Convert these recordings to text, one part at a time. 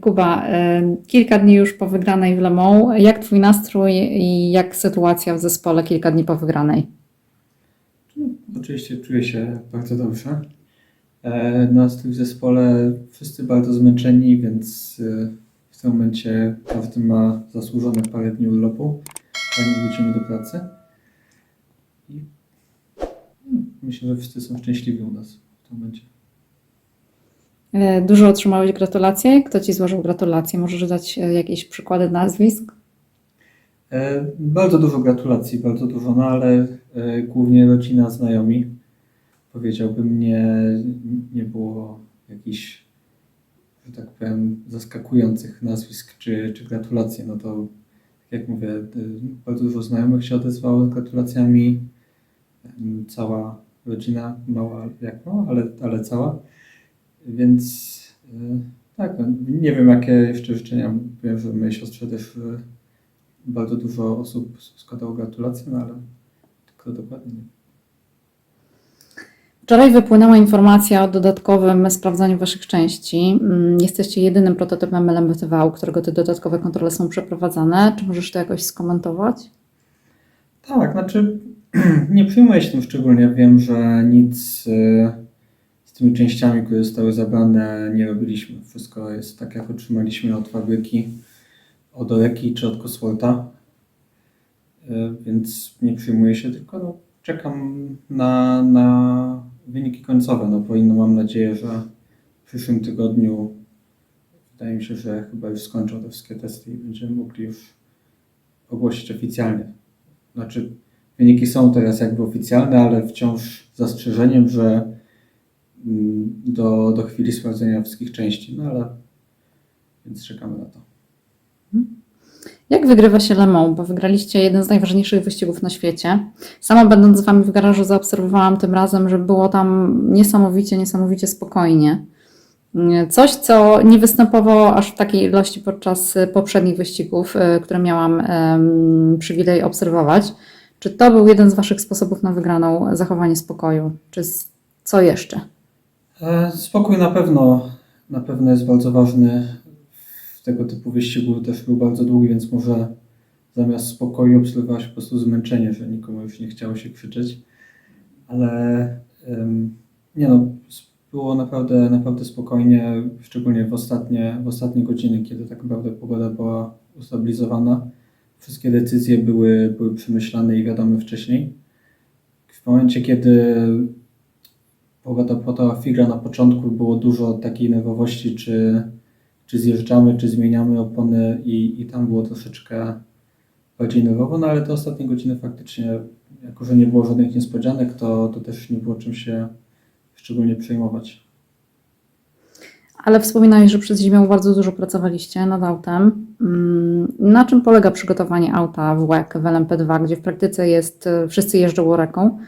Kuba, e, kilka dni już po wygranej w Le Mans. Jak Twój nastrój i jak sytuacja w zespole kilka dni po wygranej? Oczywiście czuję się bardzo dobrze. E, Nastrój w zespole, wszyscy bardzo zmęczeni, więc e, w tym momencie każdy ma zasłużone parę dni urlopu, zanim wrócimy do pracy. No, myślę, że wszyscy są szczęśliwi u nas w tym momencie. E, Dużo otrzymałeś gratulacje. Kto Ci złożył gratulacje? Możesz dać e, jakieś przykłady nazwisk? E, Bardzo dużo gratulacji, bardzo dużo, no ale głównie rodzina, znajomi. Powiedziałbym, nie, nie było jakichś, że tak powiem, zaskakujących nazwisk czy, czy gratulacji. No to, tak jak mówię, bardzo dużo znajomych się odezwało z gratulacjami. Cała rodzina, mała jak mała, ale, ale cała. Więc e, tak, no, nie wiem jakie jeszcze życzenia. Wiem, że mojej siostrze też e, bardzo dużo osób składało gratulacje, no ale tylko dokładnie nie. Wczoraj wypłynęła informacja o dodatkowym sprawdzaniu Waszych części. Mm, Jesteście jedynym prototypem LMBTV, u którego te dodatkowe kontrole są przeprowadzane. Czy możesz to jakoś skomentować? Tak, znaczy nie przejmuję się tym szczególnie. Wiem, że nic z tymi częściami, które zostały zabrane, nie robiliśmy. Wszystko jest tak, jak otrzymaliśmy od fabryki, od Oreki czy od Cosworta. E, Więc nie przejmuję się, tylko no, czekam na, na wyniki końcowe. No, powinno, mam nadzieję, że w przyszłym tygodniu wydaje mi się, że chyba już skończą te wszystkie testy i będziemy mogli już ogłosić oficjalnie. Znaczy, wyniki są teraz jakby oficjalne, ale wciąż z zastrzeżeniem, że do, do chwili sprawdzenia wszystkich części, no ale więc czekamy na to. Jak wygrywa się Le Mans? Bo wygraliście jeden z najważniejszych wyścigów na świecie. Sama będąc z Wami w garażu zaobserwowałam tym razem, że było tam niesamowicie, niesamowicie spokojnie. Coś, co nie występowało aż w takiej ilości podczas poprzednich wyścigów, y, które miałam przywilej obserwować. Czy to był jeden z Waszych sposobów na wygraną zachowanie spokoju? Czy co jeszcze? E, Spokój na pewno, na pewno jest bardzo ważny. W tego typu wyścigu też był bardzo długi, więc może zamiast spokoju obserwować po prostu zmęczenie, że nikomu już nie chciało się krzyczeć. Ale nie no, było naprawdę, naprawdę spokojnie, szczególnie w ostatnie, w ostatnie godziny, kiedy tak naprawdę pogoda była ustabilizowana. Wszystkie decyzje były, były przemyślane i wiadome wcześniej. W momencie, kiedy pogoda podała figra na początku, było dużo takiej nerwowości, czy, czy zjeżdżamy, czy zmieniamy opony i, i tam było troszeczkę bardziej nerwowo, no ale te ostatnie godziny faktycznie, jako że nie było żadnych niespodzianek, to, to też nie było czym się szczególnie przejmować. Ale wspominałeś, że przez zimę bardzo dużo pracowaliście nad autem. Mm, Na czym polega przygotowanie auta w WEC, w LMP2, gdzie w praktyce jest, wszyscy jeżdżą łoreką?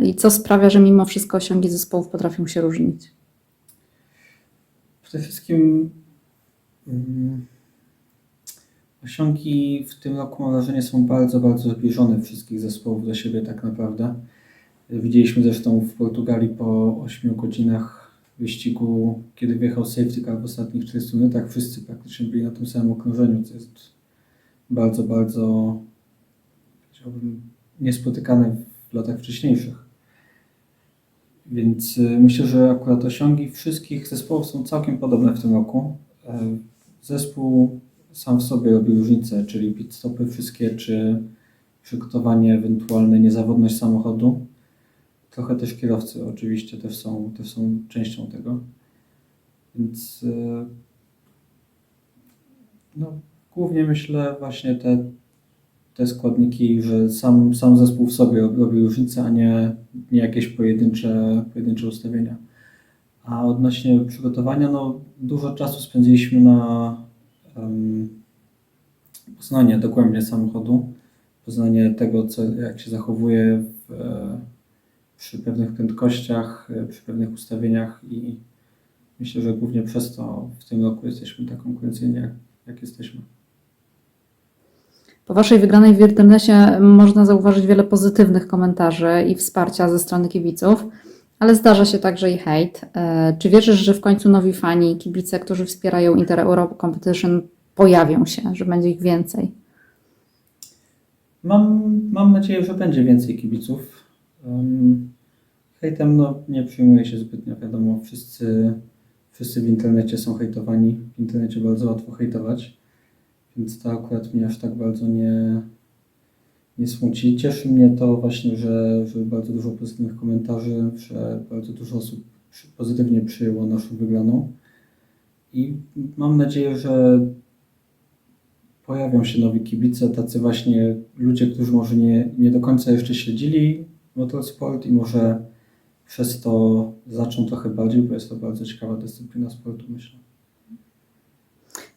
I co sprawia, że mimo wszystko osiągi zespołów potrafią się różnić? Przede wszystkim mm, osiągi w tym roku mam wrażenie są bardzo, bardzo zbliżone wszystkich zespołów do siebie tak naprawdę. Widzieliśmy zresztą w Portugalii po 8 godzinach wyścigu, kiedy wjechał safety car w ostatnich 40 minutach, wszyscy praktycznie byli na tym samym okrążeniu, co jest bardzo, bardzo niespotykane w latach wcześniejszych. Więc y, myślę, że akurat osiągi wszystkich zespołów są całkiem podobne w tym roku. E, Zespół sam w sobie robi różnicę, czyli pit stopy wszystkie, czy przygotowanie, ewentualne niezawodność samochodu. Trochę też kierowcy oczywiście też są, też są częścią tego. Więc e, no, głównie myślę właśnie te, te składniki, że sam, sam zespół w sobie robi różnicę, a nie, nie jakieś pojedyncze, pojedyncze ustawienia. A odnośnie przygotowania, no dużo czasu spędziliśmy na um, poznanie dogłębnie samochodu, poznanie tego, co, jak się zachowuje w, przy pewnych prędkościach, przy pewnych ustawieniach i myślę, że głównie przez to w tym roku jesteśmy tak konkurencyjni, jak, jak jesteśmy. Po Waszej wygranej w internecie można zauważyć wiele pozytywnych komentarzy i wsparcia ze strony kibiców, Ale zdarza się także i hejt. E, Czy wierzysz, że w końcu nowi fani, kibice, którzy wspierają Inter Europe Competition pojawią się, że będzie ich więcej? Mam, mam nadzieję, że będzie więcej kibiców. Hejtem no, nie przyjmuje się zbytnio, wiadomo, wszyscy, wszyscy w internecie są hejtowani. W internecie bardzo łatwo hejtować, więc to akurat mnie aż tak bardzo nie, nie smuci. Cieszy mnie to właśnie, że, że bardzo dużo pozytywnych komentarzy, że bardzo dużo osób pozytywnie przyjęło naszą wygraną. I mam nadzieję, że pojawią się nowi kibice, tacy właśnie ludzie, którzy może nie, nie do końca jeszcze śledzili motorsport i może przez to zaczną trochę bardziej, bo jest to bardzo ciekawa dyscyplina sportu, myślę.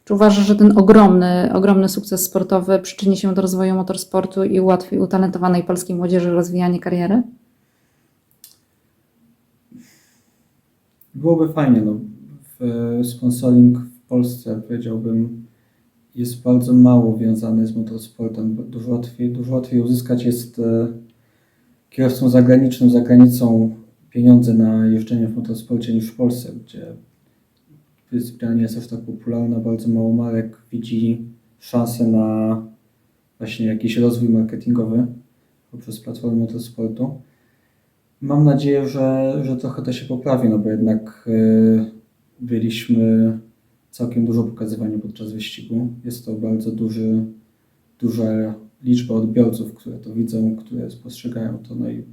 Czy uważasz, że ten ogromny, ogromny sukces sportowy przyczyni się do rozwoju motorsportu i ułatwi utalentowanej polskiej młodzieży rozwijanie kariery? Byłoby fajnie, no. W, sponsoring w Polsce powiedziałbym jest bardzo mało wiązany z motorsportem. Dużo łatwiej, dużo łatwiej uzyskać jest e, kierowcom zagranicznym za granicą pieniądze na jeżdżenie w motorsporcie niż w Polsce, gdzie dyscyplina nie jest aż tak popularna, bardzo mało marek widzi szansę na właśnie jakiś rozwój marketingowy poprzez platformę motorsportu. Mam nadzieję, że, że trochę to się poprawi, no bo jednak y, byliśmy całkiem dużo pokazywani podczas wyścigu. Jest to bardzo duży, duża liczba odbiorców, które to widzą, które spostrzegają to. No i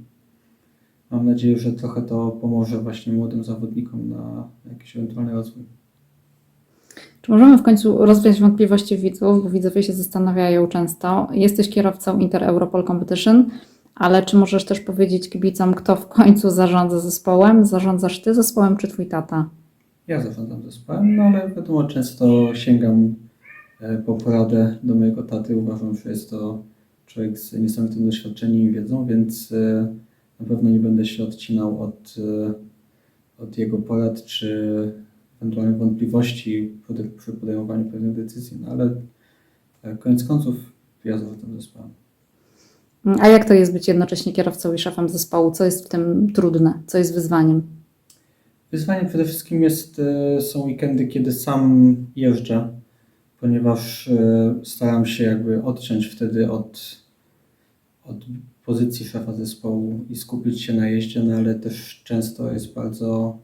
mam nadzieję, że trochę to pomoże właśnie młodym zawodnikom na jakiś ewentualny rozwój. Czy możemy w końcu rozwiać wątpliwości widzów, bo widzowie się zastanawiają często. Jesteś kierowcą Inter Europol Competition, ale czy możesz też powiedzieć kibicom, kto w końcu zarządza zespołem? Zarządzasz ty zespołem czy twój tata? Ja zarządzam zespołem, no ale wiadomo, często sięgam e, po poradę do mojego taty. Uważam, że jest to człowiek z niesamowitym doświadczeniem i wiedzą, więc e, na pewno nie będę się odcinał od, e, od jego porad czy ewentualnych wątpliwości przy podejmowaniu pewnych decyzji. No ale e, koniec końców ja zarządzam zespołem. A jak to jest być jednocześnie kierowcą i szefem zespołu? Co jest w tym trudne? Co jest wyzwaniem? Wyzwaniem przede wszystkim jest, e, są weekendy, kiedy sam jeżdżę, ponieważ e, staram się jakby odciąć wtedy od, od pozycji szefa zespołu i skupić się na jeździe, no ale też często jest bardzo,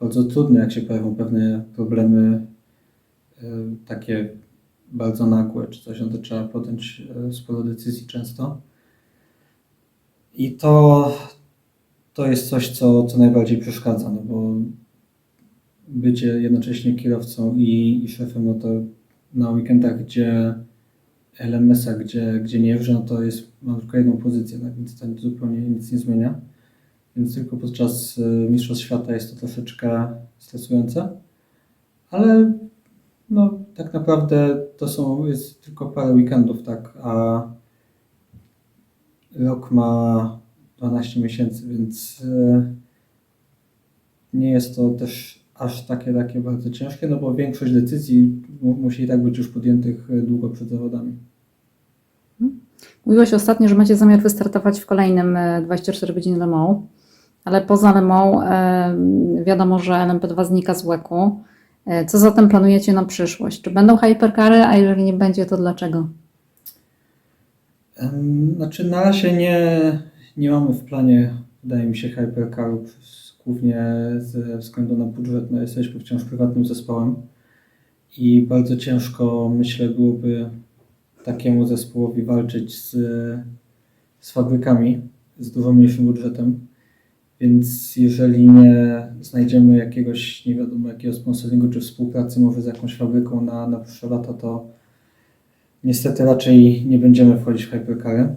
bardzo trudne, jak się pojawią pewne problemy e, takie bardzo nagłe czy coś, no to trzeba podjąć e, sporo decyzji często. I to, to jest coś, co, co najbardziej przeszkadza, no bo bycie jednocześnie kierowcą i, i szefem, no to na weekendach, gdzie LMS-a, gdzie, gdzie nie jeżdżę, no to jest, mam tylko jedną pozycję, tak więc to zupełnie nic nie zmienia. Więc tylko podczas y, Mistrzostw Świata jest to troszeczkę stresujące, ale no tak naprawdę to są, jest tylko parę weekendów, tak, a rok ma 12 miesięcy, więc e, nie jest to też aż takie, takie bardzo ciężkie, no bo większość decyzji mu, musi i tak być już podjętych e, długo przed zawodami. Mówiłeś ostatnio, że macie zamiar wystartować w kolejnym e, 24 godziny Le Mans, ale poza Le Mans e, wiadomo, że LMP2 znika z łeku. E, Co zatem planujecie na przyszłość? Czy będą hypercary, a jeżeli nie będzie, to dlaczego? Znaczy na razie nie, nie mamy w planie, wydaje mi się, hypercaru, przez- głównie ze względu na budżet. No, jesteśmy wciąż prywatnym zespołem i bardzo ciężko, myślę, byłoby takiemu zespołowi walczyć z, z fabrykami z dużo mniejszym budżetem. Więc jeżeli nie znajdziemy jakiegoś, nie wiadomo jakiego sponsoringu czy współpracy może z jakąś fabryką na, na przyszłe lata, to Niestety raczej nie będziemy wchodzić w hypercary.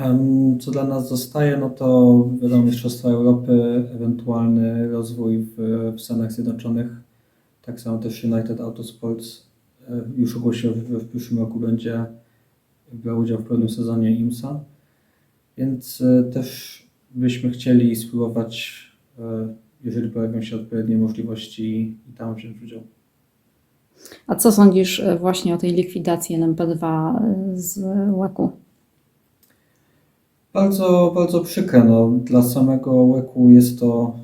Em, Co dla nas zostaje, no to wiadomo Mistrzostwa Europy, ewentualny rozwój w, w Stanach Zjednoczonych. Tak samo też United Autosports e, już ogłosił, że w przyszłym roku będzie brał udział w pełnym sezonie IMSA. Więc e, też byśmy chcieli spróbować, e, jeżeli pojawią się odpowiednie możliwości i tam wziąć udział. A co sądzisz e, właśnie o tej likwidacji LMP2 z łaku? Bardzo, bardzo przykre. No, dla samego łeku jest to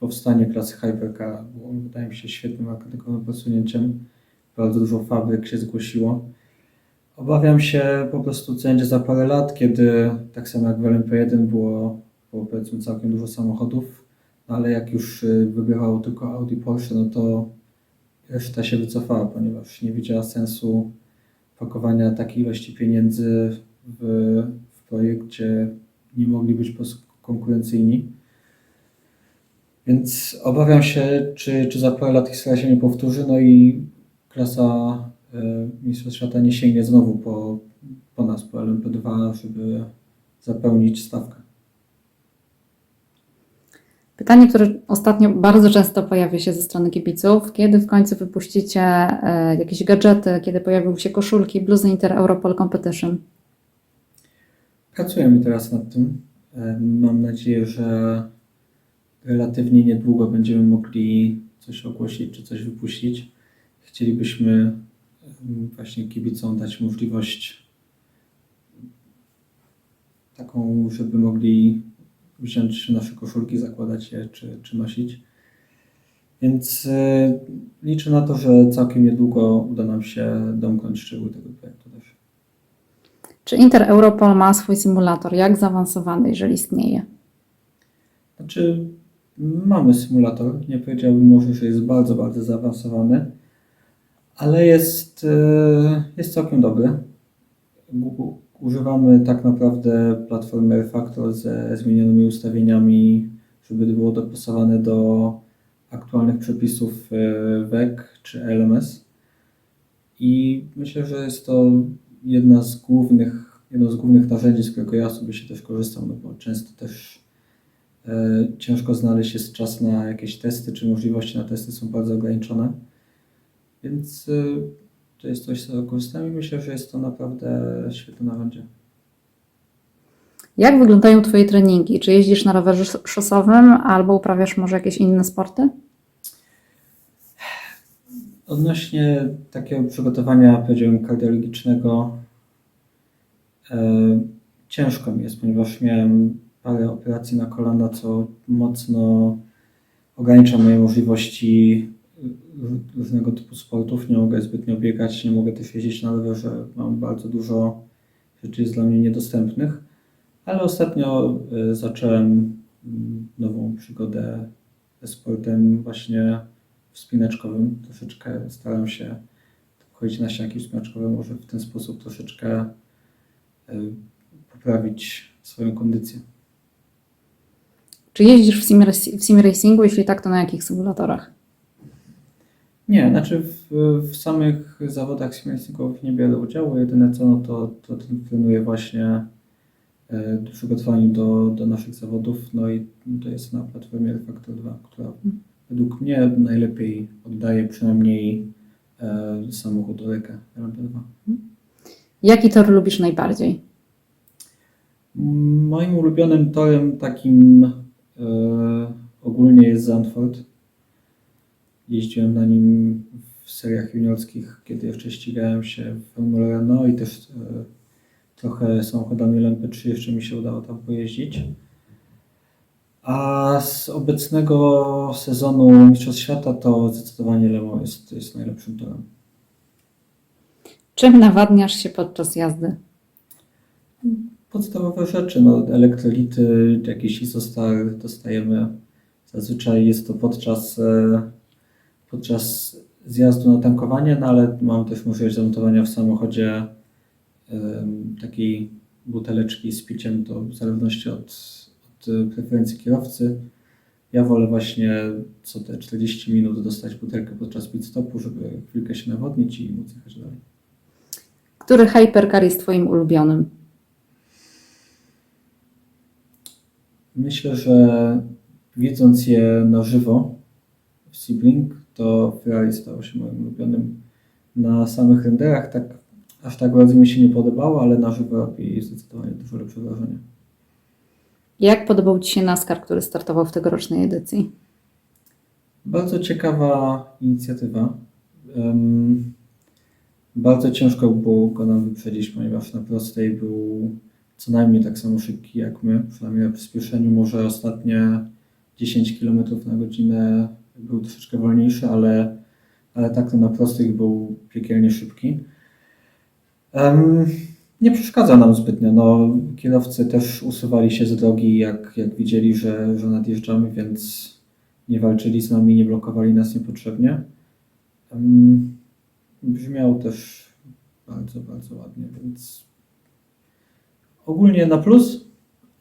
powstanie klasy Hypercar. Było, wydaje mi się, świetnym akademikowym posunięciem. Bardzo dużo fabryk się zgłosiło. Obawiam się po prostu, co będzie za parę lat, kiedy tak samo jak w LMP1 było, było powiedzmy całkiem dużo samochodów, no ale jak już y, wygrywało tylko Audi Porsche, no to reszta się wycofała, ponieważ nie widziała sensu pakowania takiej ilości pieniędzy w, w nie mogli być konkurencyjni. Więc obawiam się, czy, czy za parę lat historia się nie powtórzy, no i klasa Mistrzostw Świata nie sięgnie znowu po, po nas, po LMP2, żeby zapełnić stawkę. Pytanie, które ostatnio bardzo często pojawia się ze strony kibiców, kiedy w końcu wypuścicie e, jakieś gadżety, kiedy pojawią się koszulki, bluzy Inter Europol Competition? Pracujemy teraz nad tym. E, Mam nadzieję, że relatywnie niedługo będziemy mogli coś ogłosić czy coś wypuścić. Chcielibyśmy właśnie kibicom dać możliwość taką, żeby mogli wziąć nasze koszulki, zakładać je czy, czy nosić. Więc e, liczę na to, że całkiem niedługo uda nam się domknąć szczegóły tego projektu też. Czy Inter Europol ma swój symulator? Jak zaawansowany, jeżeli istnieje? Znaczy, mamy symulator. Nie powiedziałbym może, że jest bardzo, bardzo zaawansowany, ale jest, e, jest całkiem dobry. Używamy tak naprawdę platformy Refactor ze zmienionymi ustawieniami, żeby było dopasowane do aktualnych przepisów e, WEC czy LMS. I myślę, że jest to jedna z głównych, jedno z głównych narzędzi, z którego ja sobie się też korzystam, no bo często też E, Ciężko znaleźć jest czas na jakieś testy, czy możliwości na testy są bardzo ograniczone. Więc e, to jest coś, czego korzystam i myślę, że jest to naprawdę świetne narzędzie. Jak wyglądają Twoje treningi? Czy jeździsz na rowerze szos- szosowym albo uprawiasz może jakieś inne sporty? Odnośnie takiego przygotowania, powiedziałbym, kardiologicznego, e, ciężko mi jest, ponieważ miałem parę operacji na kolana, co mocno ogranicza moje możliwości różnego typu sportów. Nie mogę zbytnio biegać, nie mogę też jeździć na rowerze. Mam bardzo dużo rzeczy jest dla mnie niedostępnych, ale ostatnio e, zacząłem mm, nową przygodę ze sportem właśnie wspinaczkowym. Troszeczkę staram się chodzić na ścianki wspinaczkowe, może w ten sposób troszeczkę e, poprawić swoją kondycję. Czy jeździsz w sim, w sim racingu? Jeśli tak, to na jakich symulatorach? Nie, znaczy w, w samych zawodach simulacyjnych nie biorę udziału. Jedyne co, no to, to trenuję właśnie e, w przygotowaniu do, do naszych zawodów. No i to jest na platformie Refactor 2, która według mnie najlepiej oddaje przynajmniej e, samochód rękę LMP2. Jaki tor lubisz najbardziej? Moim ulubionym torem takim e, ogólnie jest Zandvoort. Jeździłem na nim w seriach juniorskich, kiedy jeszcze ścigałem się w Formule Renault i też e, trochę samochodami LMP3 jeszcze mi się udało tam pojeździć. A z obecnego sezonu Mistrzostw Świata to zdecydowanie Le Mans jest, jest najlepszym torem. Czym nawadniasz się podczas jazdy? Podstawowe rzeczy, no, elektrolity, jakiś isostar dostajemy. Zazwyczaj jest to podczas, e, podczas zjazdu na tankowanie, no, ale mam też możliwość zamontowania w samochodzie takiej buteleczki z piciem, to w zależności od, od e, preferencji kierowcy. Ja wolę właśnie co te 40 minut dostać butelkę podczas pit stopu, żeby chwilkę się nawodnić i móc jechać dalej. Który hypercar jest Twoim ulubionym? Myślę, że widząc je na żywo w Sebring, to Ferrari stało się moim ulubionym. Na samych renderach tak aż tak bardzo mi się nie podobało, ale na żywo robi zdecydowanie dużo lepsze wrażenie. Jak podobał Ci się NASCAR, który startował w tegorocznej edycji? Bardzo ciekawa inicjatywa. Em, Bardzo ciężko było go nam wyprzedzić, ponieważ na prostej był co najmniej tak samo szybki jak my, przynajmniej na przyspieszeniu. Może ostatnie 10 km na godzinę był troszeczkę wolniejszy, ale, ale tak to na prostych był piekielnie szybki. Em, nie przeszkadza nam zbytnio. No, kierowcy też usuwali się z drogi, jak, jak widzieli, że, że nadjeżdżamy, więc nie walczyli z nami, nie blokowali nas niepotrzebnie. Em, Brzmiał też bardzo, bardzo ładnie, więc ogólnie na plus.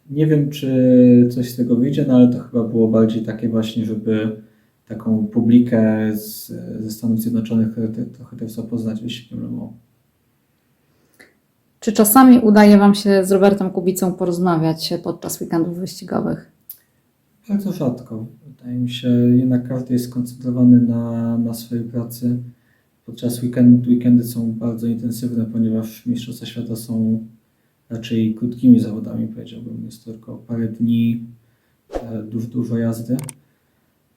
Nie wiem, czy coś z tego wyjdzie, no ale to chyba było bardziej takie właśnie, żeby taką publikę z, ze Stanów Zjednoczonych trochę, trochę też zapoznać wyścigiem Le Mans. Czy czasami udaje Wam się z Robertem Kubicą porozmawiać podczas weekendów wyścigowych? Bardzo rzadko. Wydaje mi się, jednak każdy jest skoncentrowany na, na swojej pracy. Podczas weekend, weekendy są bardzo intensywne, ponieważ Mistrzostwa Świata są raczej krótkimi zawodami, powiedziałbym. Jest tylko parę dni, e, dużo, dużo jazdy.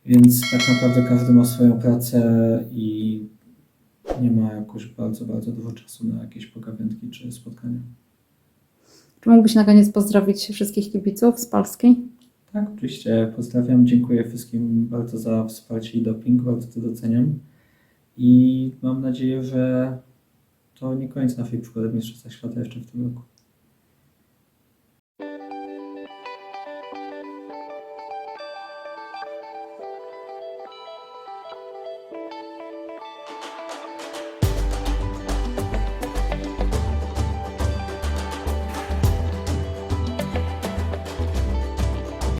Więc tak naprawdę każdy ma swoją pracę i nie ma jakoś bardzo, bardzo dużo czasu na jakieś pogawędki czy spotkania. Czy mógłbyś na koniec pozdrowić wszystkich kibiców z Polski? Tak, oczywiście. Pozdrawiam. Dziękuję wszystkim bardzo za wsparcie i doping. Bardzo to doceniam. I mam nadzieję, że to nie koniec naszej przygody w Mistrzostwach Świata jeszcze w tym roku.